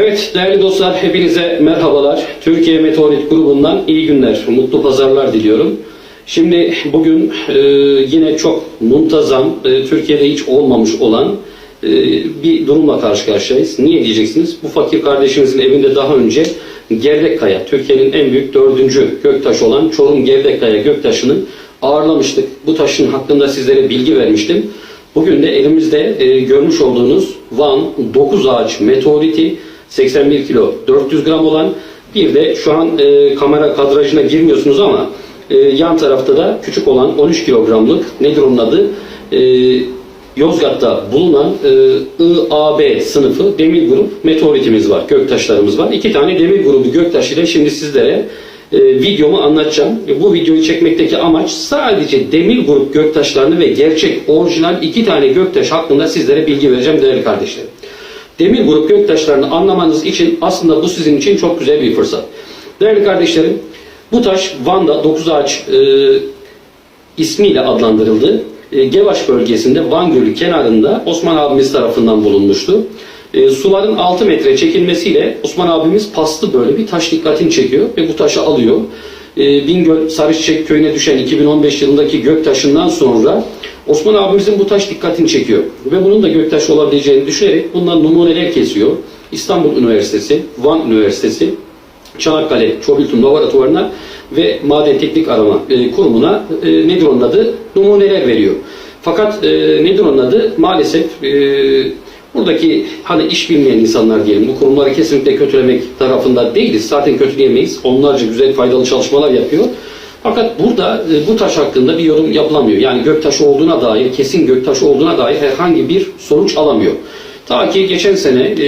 Evet değerli dostlar hepinize merhabalar. Türkiye Meteorit grubundan iyi günler, mutlu pazarlar diliyorum. Şimdi bugün e, yine çok muntazam, e, Türkiye'de hiç olmamış olan e, bir durumla karşı karşıyayız. Niye diyeceksiniz? Bu fakir kardeşimizin evinde daha önce Gevrekkaya, Türkiye'nin en büyük dördüncü göktaşı olan Çorum Gevrekkaya göktaşını ağırlamıştık. Bu taşın hakkında sizlere bilgi vermiştim. Bugün de elimizde e, görmüş olduğunuz Van 9 ağaç meteoriti 81 kilo 400 gram olan bir de şu an e, kamera kadrajına girmiyorsunuz ama e, yan tarafta da küçük olan 13 kilogramlık nedir onun adı? E, Yozgat'ta bulunan e, IAB sınıfı demir grup meteoritimiz var, göktaşlarımız var. İki tane demir grubu göktaş ile şimdi sizlere e, videomu anlatacağım. E, bu videoyu çekmekteki amaç sadece demir grup göktaşlarını ve gerçek orijinal iki tane göktaş hakkında sizlere bilgi vereceğim değerli kardeşlerim. Demir grup göktaşlarını anlamanız için aslında bu sizin için çok güzel bir fırsat. Değerli kardeşlerim, bu taş Van'da 9 ağaç e, ismiyle adlandırıldı. E, Gevaş bölgesinde Van Gölü kenarında Osman abimiz tarafından bulunmuştu. E, suların 6 metre çekilmesiyle Osman abimiz paslı böyle bir taş dikkatini çekiyor ve bu taşı alıyor. E, Bingöl Sarıçiçek köyüne düşen 2015 yılındaki göktaşından sonra Osman abimizin bu taş dikkatini çekiyor. Ve bunun da göktaş olabileceğini düşünerek bundan numuneler kesiyor. İstanbul Üniversitesi, Van Üniversitesi, Çanakkale Çobiltum Laboratuvarına ve Maden Teknik Arama e, Kurumu'na e, nedir onun adı? Numuneler veriyor. Fakat e, nedir onun adı? Maalesef e, buradaki hani iş bilmeyen insanlar diyelim bu kurumları kesinlikle kötülemek tarafında değiliz. Zaten kötüleyemeyiz. Onlarca güzel faydalı çalışmalar yapıyor. Fakat burada e, bu taş hakkında bir yorum yapılamıyor. Yani göktaşı olduğuna dair, kesin göktaşı olduğuna dair herhangi bir sonuç alamıyor. Ta ki geçen sene e,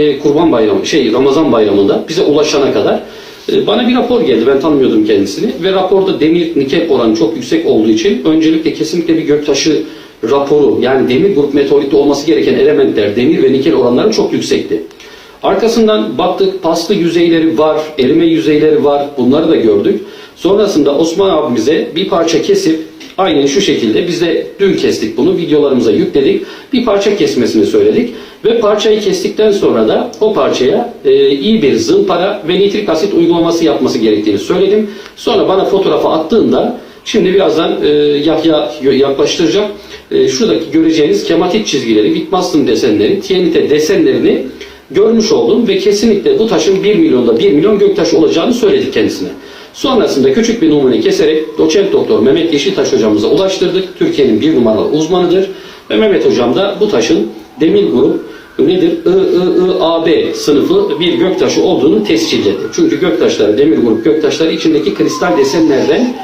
e, Kurban Bayramı, şey Ramazan Bayramı'nda bize ulaşana kadar bana bir rapor geldi. Ben tanımıyordum kendisini ve raporda demir nikel oranı çok yüksek olduğu için öncelikle kesinlikle bir göktaşı raporu yani demir grup meteoritte olması gereken elementler demir ve nikel oranları çok yüksekti. Arkasından baktık paslı yüzeyleri var, erime yüzeyleri var. Bunları da gördük. Sonrasında Osman abimize bir parça kesip aynen şu şekilde biz de dün kestik bunu videolarımıza yükledik. Bir parça kesmesini söyledik ve parçayı kestikten sonra da o parçaya e, iyi bir zımpara ve nitrik asit uygulaması yapması gerektiğini söyledim. Sonra bana fotoğrafı attığında şimdi birazdan e, Yahya yaklaştıracak. E, şuradaki göreceğiniz kematit çizgileri, Wittgenstein desenleri, Tienite desenlerini görmüş oldum ve kesinlikle bu taşın 1 milyonda 1 milyon göktaşı olacağını söyledik kendisine. Sonrasında küçük bir numune keserek doçent doktor Mehmet Yeşiltaş hocamıza ulaştırdık. Türkiye'nin bir numaralı uzmanıdır. Ve Mehmet hocam da bu taşın demir grup nedir? I, I, I, A, B sınıfı bir göktaşı olduğunu tescilledi. Çünkü göktaşları, demir grup göktaşları içindeki kristal desenlerden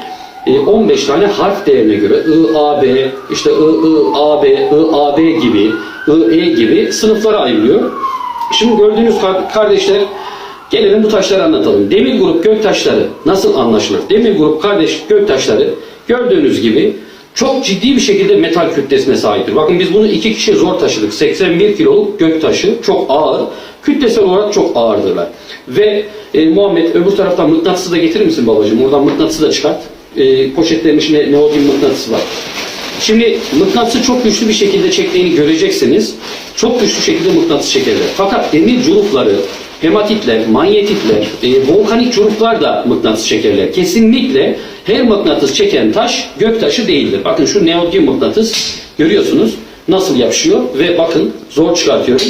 e, 15 tane harf değerine göre I, A, B, işte I, I, A, B, I, A, B gibi, I, E gibi sınıflara ayrılıyor. Şimdi gördüğünüz kar- kardeşler gelelim bu taşları anlatalım. Demir grup göktaşları nasıl anlaşılır? Demir grup kardeş göktaşları gördüğünüz gibi çok ciddi bir şekilde metal kütlesine sahiptir. Bakın biz bunu iki kişi zor taşıdık. 81 kiloluk göktaşı çok ağır. Kütlesel olarak çok ağırdırlar. Ve e, Muhammed öbür taraftan mıknatısı da getirir misin babacığım? Oradan mıknatısı da çıkart. E, poşetlerin içinde neodyum mıknatısı var. Şimdi mıknatısı çok güçlü bir şekilde çektiğini göreceksiniz. Çok güçlü şekilde mıknatıs çekerler. Fakat demir curukları, hematitler, manyetitler, e, volkanik curuklar da mıknatıs çekerler. Kesinlikle her mıknatıs çeken taş göktaşı değildir. Bakın şu neodyum mıknatıs görüyorsunuz nasıl yapışıyor ve bakın zor çıkartıyorum.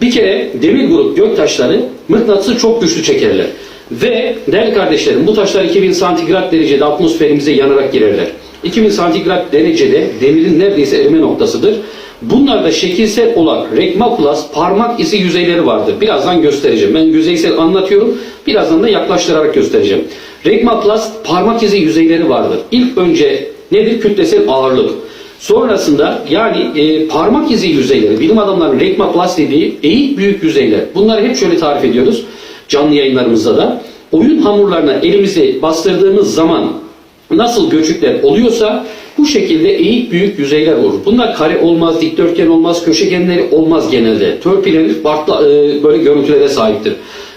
Bir kere demir grup göktaşları mıknatısı çok güçlü çekerler. Ve değerli kardeşlerim bu taşlar 2000 santigrat derecede atmosferimize yanarak girerler. 2000 santigrat derecede demirin neredeyse erime noktasıdır. Bunlarda şekilsel olarak rekma plus parmak izi yüzeyleri vardır. Birazdan göstereceğim. Ben yüzeysel anlatıyorum. Birazdan da yaklaştırarak göstereceğim. Rekma plus parmak izi yüzeyleri vardır. İlk önce nedir? Kütlesel ağırlık. Sonrasında yani e, parmak izi yüzeyleri, bilim adamlarının rekma plus dediği eğik büyük yüzeyler. Bunları hep şöyle tarif ediyoruz canlı yayınlarımızda da. Oyun hamurlarına elimizi bastırdığımız zaman nasıl göçükler oluyorsa bu şekilde eğik büyük yüzeyler olur. Bunlar kare olmaz, dikdörtgen olmaz, köşegenleri olmaz genelde. Törpülenir, farklı e, böyle görüntülere sahiptir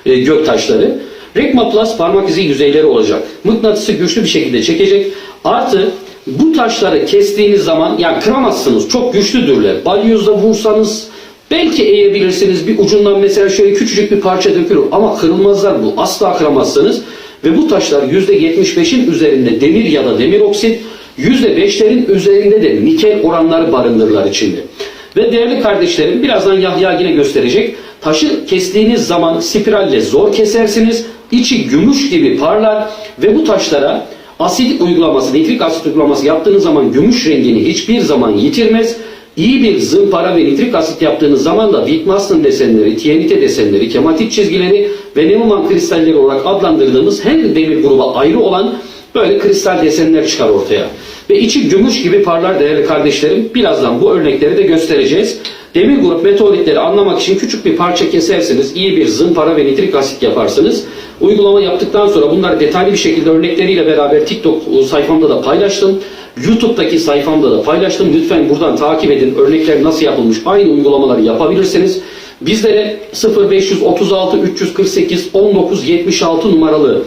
e, gök taşları. Rekma plus parmak izi yüzeyleri olacak. Mıknatısı güçlü bir şekilde çekecek. Artı bu taşları kestiğiniz zaman yani kıramazsınız. Çok güçlüdürler. Balyozla vursanız Belki eğebilirsiniz bir ucundan mesela şöyle küçücük bir parça dökülür ama kırılmazlar bu. Asla kıramazsınız. Ve bu taşlar %75'in üzerinde demir ya da demir oksit, %5'lerin üzerinde de nikel oranları barındırırlar içinde. Ve değerli kardeşlerim birazdan Yahya yine gösterecek. Taşı kestiğiniz zaman spiralle zor kesersiniz. İçi gümüş gibi parlar ve bu taşlara asit uygulaması, nitrik asit uygulaması yaptığınız zaman gümüş rengini hiçbir zaman yitirmez. İyi bir zımpara ve nitrik asit yaptığınız zaman da Wittmassen desenleri, tiyanite desenleri, kematit çizgileri ve Neumann kristalleri olarak adlandırdığımız her demir gruba ayrı olan böyle kristal desenler çıkar ortaya. Ve içi gümüş gibi parlar değerli kardeşlerim. Birazdan bu örnekleri de göstereceğiz. Demir grup meteoritleri anlamak için küçük bir parça kesersiniz, iyi bir zımpara ve nitrik asit yaparsınız. Uygulama yaptıktan sonra bunları detaylı bir şekilde örnekleriyle beraber TikTok sayfamda da paylaştım. YouTube'daki sayfamda da paylaştım. Lütfen buradan takip edin. Örnekler nasıl yapılmış aynı uygulamaları yapabilirsiniz. Bizlere 0536 348 1976 numaralı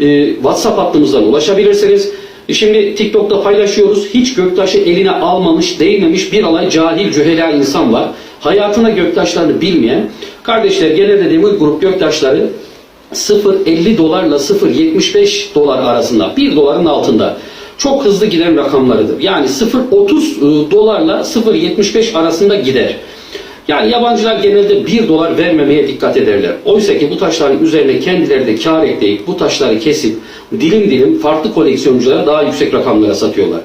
e, WhatsApp hattımızdan ulaşabilirsiniz. E, Şimdi TikTok'ta paylaşıyoruz. Hiç göktaşı eline almamış, değmemiş bir alay cahil, cühela insan var. Hayatına göktaşlarını bilmeyen. Kardeşler genelde demir grup göktaşları 0.50 dolarla 0.75 dolar arasında, 1 doların altında. Çok hızlı giden rakamlarıdır. Yani 0.30 dolarla 0.75 arasında gider. Yani yabancılar genelde 1 dolar vermemeye dikkat ederler. Oysa ki bu taşların üzerine kendileri de kar ekleyip bu taşları kesip dilim dilim farklı koleksiyonculara daha yüksek rakamlara satıyorlar.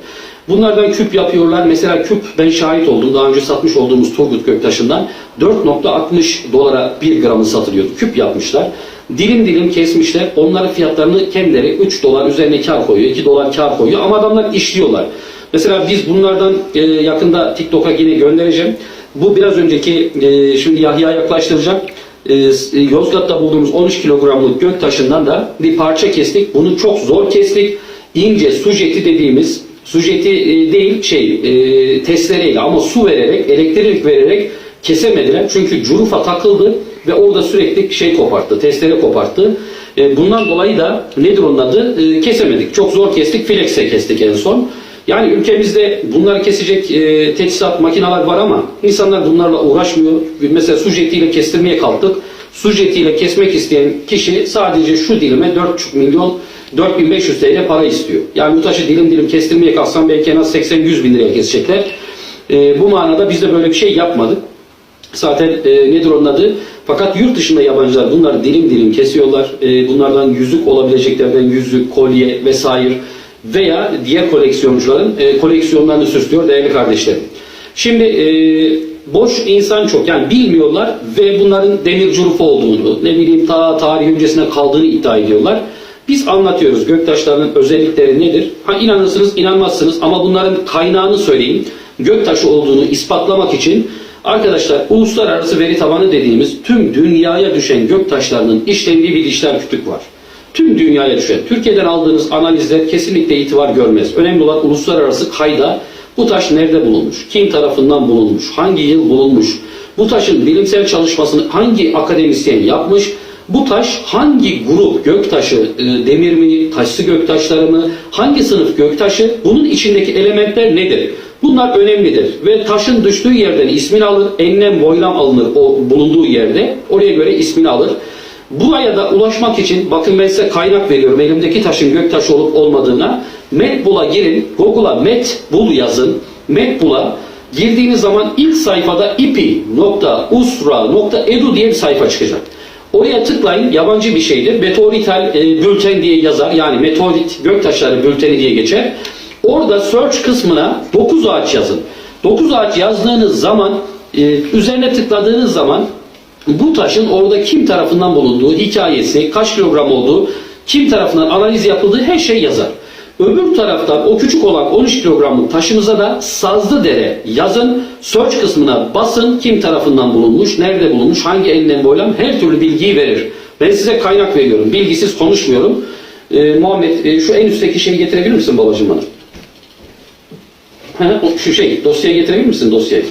Bunlardan küp yapıyorlar. Mesela küp ben şahit oldum. Daha önce satmış olduğumuz Turgut Göktaş'ından 4.60 dolara 1 gramı satılıyordu. Küp yapmışlar. Dilim dilim kesmişler. Onların fiyatlarını kendileri 3 dolar üzerine kar koyuyor. 2 dolar kar koyuyor. Ama adamlar işliyorlar. Mesela biz bunlardan e, yakında TikTok'a yine göndereceğim. Bu biraz önceki e, şimdi Yahya yaklaştıracak. E, Yozgat'ta bulduğumuz 13 kilogramlık gök taşından da bir parça kestik. Bunu çok zor kestik. İnce sujeti dediğimiz sujeti e, değil şey e, testereyle ama su vererek elektrik vererek kesemediler. Çünkü curufa takıldı ve orada sürekli şey koparttı, testere koparttı. Bundan dolayı da nedir onun adı? Kesemedik. Çok zor kestik, filekse kestik en son. Yani ülkemizde bunları kesecek e, teçhizat makineler var ama insanlar bunlarla uğraşmıyor. Mesela su jetiyle kestirmeye kalktık. Su jetiyle kesmek isteyen kişi sadece şu dilime 4,5 milyon 4500 TL para istiyor. Yani bu taşı dilim dilim kestirmeye kalksam belki en az 80-100 bin liraya kesecekler. E, bu manada biz de böyle bir şey yapmadık. Zaten e, nedir onun adı? Fakat yurt dışında yabancılar bunları dilim dilim kesiyorlar. E, bunlardan yüzük olabileceklerden yüzük, kolye vesaire veya diğer koleksiyoncuların e, koleksiyonlarını süslüyor değerli kardeşlerim. Şimdi e, boş insan çok yani bilmiyorlar ve bunların demir curufu olduğunu ne bileyim ta tarih öncesine kaldığını iddia ediyorlar. Biz anlatıyoruz göktaşlarının özellikleri nedir? Ha inanırsınız inanmazsınız ama bunların kaynağını söyleyeyim. Göktaşı olduğunu ispatlamak için arkadaşlar uluslararası veri tabanı dediğimiz tüm dünyaya düşen göktaşlarının işlendiği bir dijital kütük var. Tüm dünyaya düşen. Türkiye'den aldığınız analizler kesinlikle itibar görmez. Önemli olan uluslararası kayda bu taş nerede bulunmuş, kim tarafından bulunmuş, hangi yıl bulunmuş, bu taşın bilimsel çalışmasını hangi akademisyen yapmış, bu taş hangi grup göktaşı, e, demir mi, taşsı göktaşları mı, hangi sınıf göktaşı, bunun içindeki elementler nedir? Bunlar önemlidir ve taşın düştüğü yerden ismini alır, enlem boylam alınır o bulunduğu yerde, oraya göre ismini alır. Buraya da ulaşmak için bakın ben size kaynak veriyorum elimdeki taşın göktaşı olup olmadığına. Medbul'a girin, Google'a Medbul yazın. Medbul'a girdiğiniz zaman ilk sayfada ipi.usra.edu diye bir sayfa çıkacak. Oraya tıklayın yabancı bir şeydir. Meteorital e, bülten diye yazar. Yani meteorit göktaşları bülteni diye geçer. Orada search kısmına 9 ağaç yazın. 9 ağaç yazdığınız zaman e, üzerine tıkladığınız zaman bu taşın orada kim tarafından bulunduğu, hikayesi, kaç kilogram olduğu, kim tarafından analiz yapıldığı her şey yazar. Öbür taraftan o küçük olan 13 kilogramlık taşımıza da Sazlıdere yazın, search kısmına basın, kim tarafından bulunmuş, nerede bulunmuş, hangi enlem boylam her türlü bilgiyi verir. Ben size kaynak veriyorum, bilgisiz konuşmuyorum. Ee, Muhammed e, şu en üstteki şeyi getirebilir misin babacığım bana? Ha, şu şey, dosyayı getirebilir misin dosyayı?